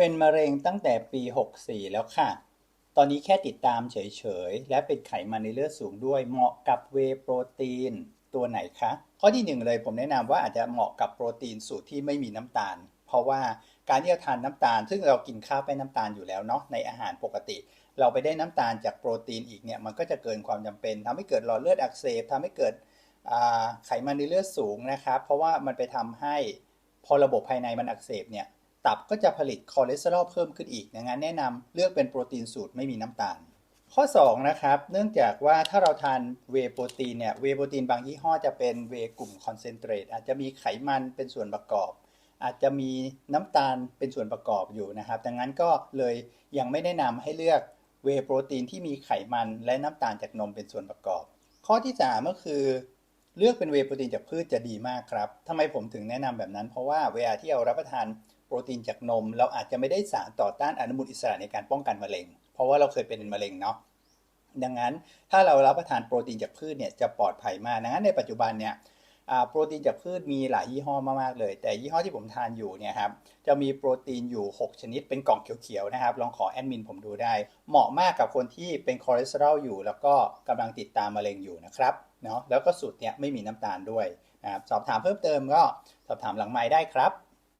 เป็นมะเร็งตั้งแต่ปี 64 แล้วค่ะ ตอนนี้แค่ติดตามเฉยๆ และเป็นไขมันในเลือดสูงด้วย เหมาะกับเวโปรตีนตัวไหนคะ ข้อที่หนึ่งเลยผมแนะนำว่าอาจจะเหมาะกับโปรตีนสูตรที่ไม่มีน้ำตาล เพราะว่าการที่เราทานน้ำตาล ซึ่งเรากินข้าวไปน้ำตาลอยู่แล้วเนาะในอาหารปกติ เราไปได้น้ำตาลจากโปรตีนอีกเนี่ยมันก็จะเกินความจำเป็นทำให้เกิดหลอดเลือดอักเสบทำให้เกิดไขมันในเลือดสูงนะครับ เพราะว่ามันไปทำให้พอระบบภายในมันอักเสบเนี่ย ตับก็จะผลิตคอเลสเตอรอลเพิ่มขึ้นอีกดังนั้นแนะนำเลือกเป็นโปรตีนสูตรไม่มีน้ำตาล ข้อ2นะครับเนื่องจากว่าถ้าเราทานเวโปรตีนเนี่ยเวโปรตีนบางยี่ห้อจะเป็นเวกลุ่มคอนเซนเทรตอาจจะมีไขมันเป็นส่วนประกอบ อาจจะมีน้ำตาลเป็นส่วนประกอบอยู่นะครับดังนั้นก็เลยยังไม่แนะนำให้เลือกเวโปรตีนที่มีไขมันและน้ำตาลจากนมเป็นส่วนประกอบ ข้อที่3ก็คือเลือกเป็นเวโปรตีนจากพืชจะดีมากครับทำไมผมถึงแนะนำแบบนั้น เพราะว่าเวลาที่เรารับประทาน โปรตีนจากนม เราอาจจะไม่ได้สารต่อต้านอนุมูลอิสระในการป้องกันมะเร็ง เพราะว่าเราเคยเป็นมะเร็งเนาะดังนั้นถ้าเรารับประทานโปรตีนจากพืชเนี่ยจะปลอดภัยมากดังนั้นในปัจจุบันเนี่ยโปรตีนจากพืชมีหลายยี่ห้อมากๆเลย แต่ยี่ห้อที่ผมทานอยู่เนี่ยครับจะมีโปรตีนอยู่ 6 ชนิดเป็นกล่องเขียวๆนะครับลองขอแอดมินผมดูได้ เหมาะมากกับคนที่เป็นคอเลสเตอรอลอยู่ แล้วก็กำลังติดตามมะเร็งอยู่นะครับเนาะแล้วก็สูตรเนี่ยไม่มีน้ำตาลด้วยนะครับสอบถามเพิ่มเติมก็สอบถามหลังไม้ได้ครับ